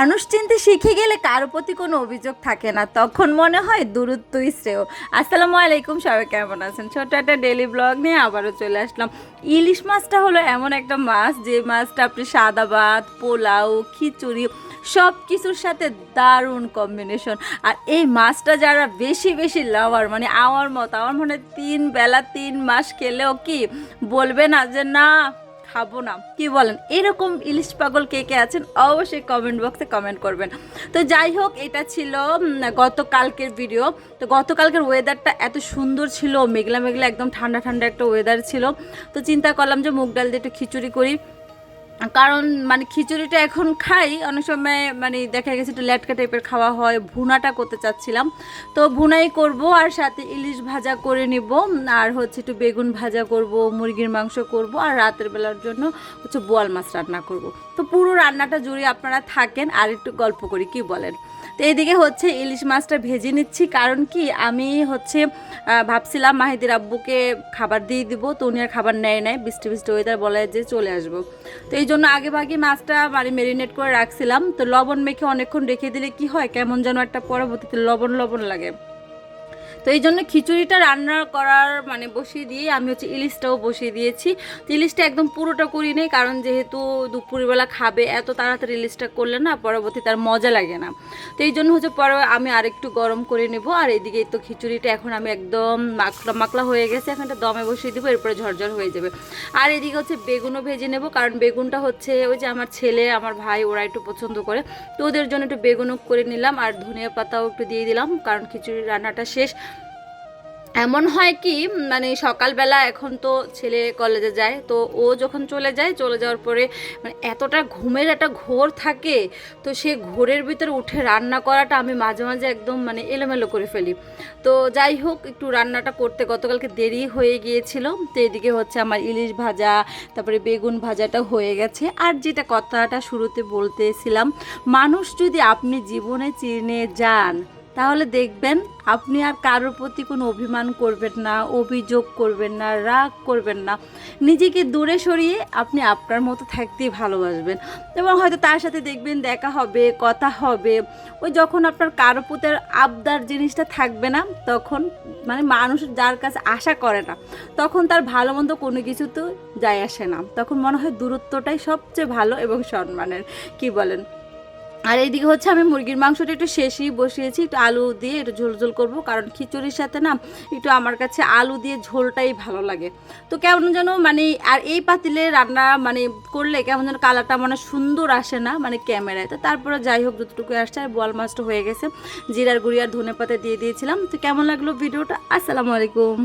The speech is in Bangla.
মানুষ চিনতে শিখে গেলে কারও প্রতি কোনো অভিযোগ থাকে না। তখন মনে হয় দূরত্বই শ্রেয়। আসসালামু আলাইকুম, সবাই কেমন আছেন? ছোট একটা ডেলি ব্লগ নিয়ে আবারও চলে আসলাম। ইলিশ মাছটা হলো এমন একটা মাছ, যে মাছটা আপনি সাদা ভাত, পোলাও, খিচুড়ি সব কিছুর সাথে দারুণ কম্বিনেশন আর এই মাছটা যারা বেশি বেশি লাভার মানে আমার মতো, আমার মনে তিন বেলা তিন মাস খেলেও কি বলবে না যে না খাব না। কি বলেন? এরকম ইলিশ পাগল কে কে আছেন অবশ্যই কমেন্ট বক্সে কমেন্ট করবেন। তো যাই হোক, এটা ছিল গতকালকের ভিডিও তো গতকালকের ওয়েদারটা এত সুন্দর ছিল, মেঘলা মেঘলা একদম ঠান্ডা ঠান্ডা একটা ওয়েদার ছিল। তো চিন্তা করলাম যে মুগ ডাল দিয়ে একটু খিচুড়ি করি। কারণ মানে খিচুড়িটা এখন খাই, অনেক সময় মানে দেখা গেছে একটু ল্যাটকা টাইপের খাওয়া হয়, ভুনাটা করতে চাচ্ছিলাম। তো ভুনাই করব আর সাথে ইলিশ ভাজা করে নিব, আর হচ্ছে একটু বেগুন ভাজা করব, মুরগির মাংস করব, আর রাতের বেলার জন্য হচ্ছে বোয়াল মাছ রান্না করব। তো পুরো রান্নাটা জুড়ে আপনারা থাকেন, আর একটু গল্প করি, কি বলেন? তো এইদিকে হচ্ছে ইলিশ মাছটা ভেজে নিচ্ছি। কারণ কি? আমি হচ্ছে ভাবছিলাম মাহিদির আব্বুকে খাবার দিয়ে দিব। তো উনি আর খাবার নেয় নেয় বৃষ্টি বৃষ্টি ওয়েদার বলে যে চলে আসব। তো এই জন্য আগে ভাগে মাছটা মানে ম্যারিনেট করে রাখছিলাম। তো লবণ মেখে অনেকক্ষণ রেখে দিলে কি হয়? কেমন যেন একটা পরবর্তীতে লবণ লবণ লাগে। তো এই জন্য খিচুড়িটা রান্না করার মানে বসিয়ে দিয়ে আমি হচ্ছে ইলিশটাও বসিয়ে দিয়েছি। তো ইলিশটা একদম পুরোটা করি নেই, কারণ যেহেতু দুপুরবেলা খাবে, এত তাড়াতাড়ি ইলিশটা করলে না পরবর্তী তার মজা লাগে না। তো এই জন্য হচ্ছে পরে আমি আরেকটু গরম করে নেব, আর এদিকে তো খিচুড়িটা এখন আমি একদম মাখলা মাখলা হয়ে গেছে, এখন এটা দমে বসিয়ে দেবো, এরপরে ঝরঝর হয়ে যাবে। আর এদিকে হচ্ছে বেগুনও ভেজে নেব, কারণ বেগুনটা হচ্ছে ওই যে আমার ছেলে, আমার ভাই, ওরা একটু পছন্দ করে। তো ওদের জন্য একটু বেগুনও করে নিলাম, আর ধনিয়া পাতাও একটু দিয়ে দিলাম, কারণ খিচুড়ি রান্নাটা শেষ। এমন হয় কি মানে সকালবেলা এখন তো ছেলে কলেজে যায়, তো ও যখন চলে যায়, চলে যাওয়ার পরে মানে এতটা ঘুমের একটা ঘোর থাকে, তো সে ঘোরের ভিতরে উঠে রান্না করাটা আমি মাঝে মাঝে একদম মানে এলোমেলো করে ফেলি। তো যাই হোক, একটু রান্নাটা করতে গতকালকে দেরি হয়ে গিয়েছিল, তো এদিকে হচ্ছে আমার ইলিশ ভাজা, তারপরে বেগুন ভাজাটা হয়ে গেছে। আর যেটা কথাটা শুরুতে বলতেছিলাম, মানুষ যদি আপনি জীবনে চিনে যান তাহলে দেখবেন, আপনি আর কারোর প্রতি কোনো অভিমান করবেন না, অভিযোগ করবেন না, রাগ করবেন না। নিজেকে দূরে সরিয়ে আপনি আপনার মতো থাকতেই ভালোবাসবেন। এবং হয়তো তার সাথে দেখবেন দেখা হবে, কথা হবে। ওই যখন আপনার কারও প্রতি আবদার জিনিসটা থাকবে না, তখন মানে মানুষ যার কাছে আশা করে না, তখন তার ভালো মন্দ কোনো কিছু তো যায় আসে না। তখন মনে হয় দূরত্বটাই সবচেয়ে ভালো এবং সম্মানের। কি বলেন? আর এইদিকে হচ্ছে আমি মুরগির মাংসটা একটু শেষই বসিয়েছি, একটু আলু দিয়ে একটু ঝোল ঝোল করব। কারণ খিচুড়ির সাথে না একটু আমার কাছে আলু দিয়ে ঝোলটাই ভালো লাগে। তো কেমন যেন মানে আর এই পাতিলে রান্না মানে করলে কেমন যেন কালারটা মানে সুন্দর আসে না মানে ক্যামেরায়। তো তারপরে যাই হোক যতটুকু আসছে, আর বোয়াল মাছটা হয়ে গেছে। জিরার গুঁড়ি আর ধনে পাতা দিয়ে দিয়েছিলাম। তো কেমন লাগল ভিডিওটা? আসসালামু আলাইকুম।